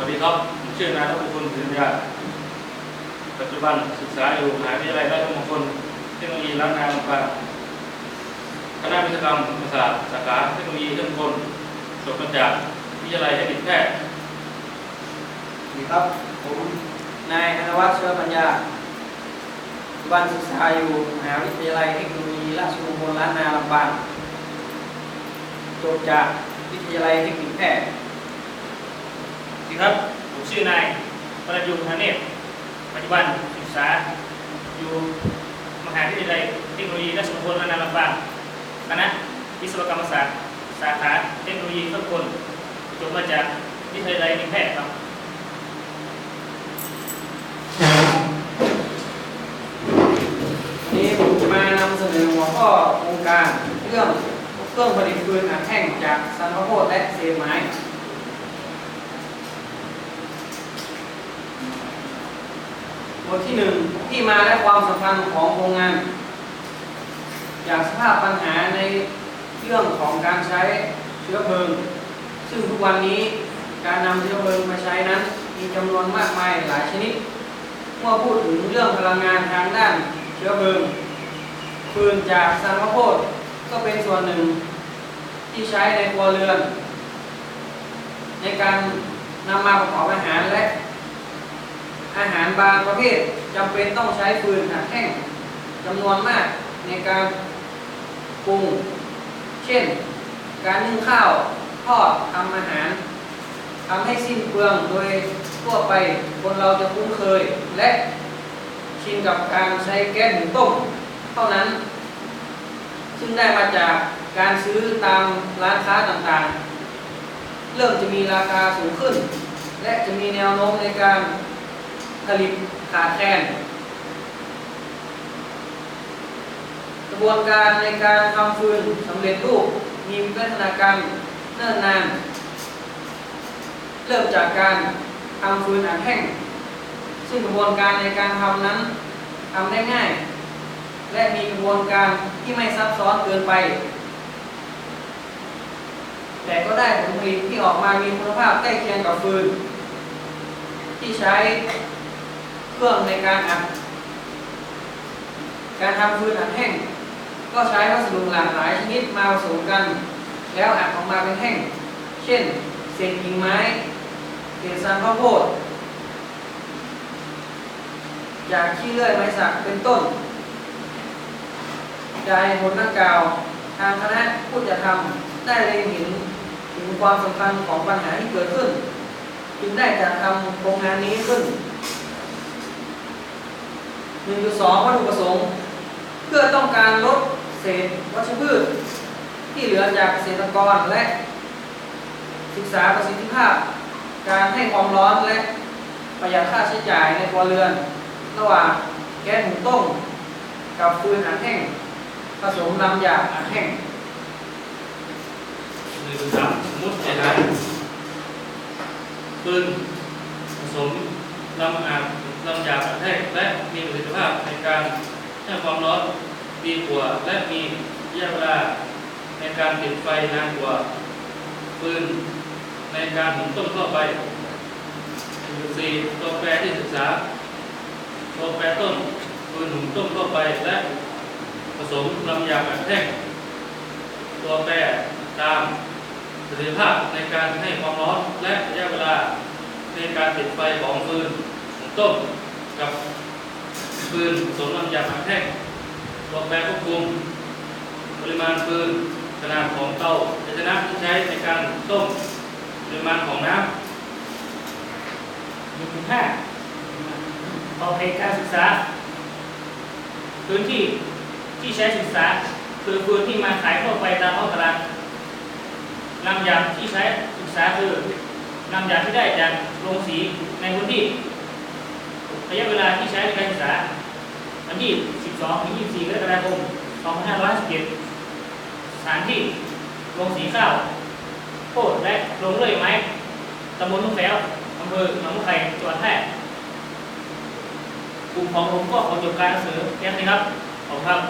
วัสดีครับผมชื่อนายรัตพลศิริยาปัจจุบันศึกษาอยู่มหาวิทยาลัยราชมงคลเทคโนโลยีล้านนาลำปางคณะวิศวกรรมศาสตร์สาขาเทคโนโลยีเครื่องกลจบมาจากวิทยาลัยเทคนิคแพทย์สวัสดีครับผมนายธนวัฒน์เชื้อปัญญาปัจจุบันศึกษาอยู่มหาวิทยาลัยเทคโนโลยีราชมงคลล้านนาลำปางจบจากวิทยาลัยเทคนิคแพทย์ ดีครับ ผมชื่อนายประยุทธ์ธเนศปัจจุบันศึกษาอยู่มหาวิทยาลัยเทคโนโลยีราชมงคลล้านาลำปางคณะวิศวกรรมศาสตร์ สาขาเทคโนโลยีเครื่องกลจบมาจากวิทยาลัยนิแพทย์ครับนี้ผมจะมานำเสนอหัวข้อโครงการเรื่องเครื่องผลิตฟืนอัดแท่งจากสันพโพธและเศษไม้ บทที่หนึ่งที่มาและความสำคัญของโรงงาน จากสภาพปัญหาในเรื่องของการใช้เชื้อเพลิง ซึ่งทุกวันนี้การนำเชื้อเพลิงมาใช้นั้น มีจำนวนมากมายหลายชนิด เมื่อพูดถึงเรื่องพลังงานทางด้านเชื้อเพลิงฟืนจากสันข้าวโพดก็เป็นส่วนหนึ่งที่ใช้ในครัวเรือน ในการนำมาประกอบอาหารและ อาหารบางประเภทจำเป็นต้องใช้ฟืนอัดแท่งจำนวนมากในการปรุง เช่น การนึ่งข้าวทอดทำอาหารทำให้สิ้นเปลืองโดยทั่วไปคนเราจะคุ้นเคย และชินกับการใช้แก๊สหุงต้มเท่านั้น ซึ่งได้มาจากการซื้อตามร้านค้าต่างๆ เริ่มจะมีราคาสูงขึ้น และจะมีแนวโน้มในการ ผลิตขาแคลนกระบวนการในการทำฟืนสำเร็จรูปมีวิวัฒนาการเนิ่นนาน เริ่มจากการทำฟืนอัดแห้ง ซึ่งกระบวนการในการทำนั้นทำได้ง่าย และมีกระบวนการที่ไม่ซับซ้อนเกินไป แต่ก็ได้ผลผลิตที่ออกมามีคุณภาพใกล้เคียงกับฟืน ที่ใช้ เครื่องในการอัดการทำฟืนอัดแห้ง ก็ใช้วัสดุหลากหลายชนิดมาผสมกัน แล้วอัดออกมาเป็นแห้ง เช่นเศษกิ่งไม้เศษซานข้าวโพดจากขี้เลื่อยไม้สักเป็นต้นจากเหตุผลดังกล่าว ทางคณะผู้จะทำได้เล็งเห็นถึงความสำคัญของปัญหาที่เกิดขึ้น จึงได้จัดทำโครงงานนี้ขึ้น 1.2วัตถุประสงค์ เพื่อต้องการลดเศษวัชพืช ที่เหลือจากเกษตรกรและศึกษาประสิทธิภาพ การให้ความร้อนและประหยัดค่าใช้จ่ายในครัวเรือน ระหว่างแก๊สหุงต้มกับฟืนอัดแห้งผสมลำยาอัดแห้งหนึ่งสามสมมติจะได้ปืนผสมลำอาบ ลำหยาบอัดแท่งและมีประสิทธิภาพในการให้ความร้อนดีกว่า และมีระยะเวลาในการติดไฟนานกว่าปืนในการหุงต้มทั่วไปสี่ตัวแปรที่ศึกษา ตัวแปรต้นปืนหุงต้มทั่วไปและผสมลำยาบอัดแท่งตัวแปรตามประสิทธิภาพในการให้ความร้อนและระยะเวลาในการติดไฟของฟืน ต้มกับฟืนผสมลำยาบอัดแท่งตัวแปรควบคุม ปริมาณฟืนขนาดของเตาภาชนะที่ใช้ในการต้มปริมาณของน้ำหนึ่งถึงห้าขอบเขตการศึกษา พื้นที่ที่ใช้ศึกษาคือพื้นที่มาขายทั่วไปตามท้องตลาดนำยางที่ใช้ศึกษาคือนำยางที่ได้จากโรงสีในพื้นที่ ระยะเวลาที่ใช้ในการศึกษาวันที่ 12 ถึง 24 กรกฎาคม 2557สถานที่โรงสีข้าวโพดและโรงเลื่อยไม้ตำบลทุ่งแฝวอำเภอหนองไข่จังหวัดแพร่กลุ่มของผมก็ขอจบการหนังสือแค่นี้ครับ ขอบคุณครับ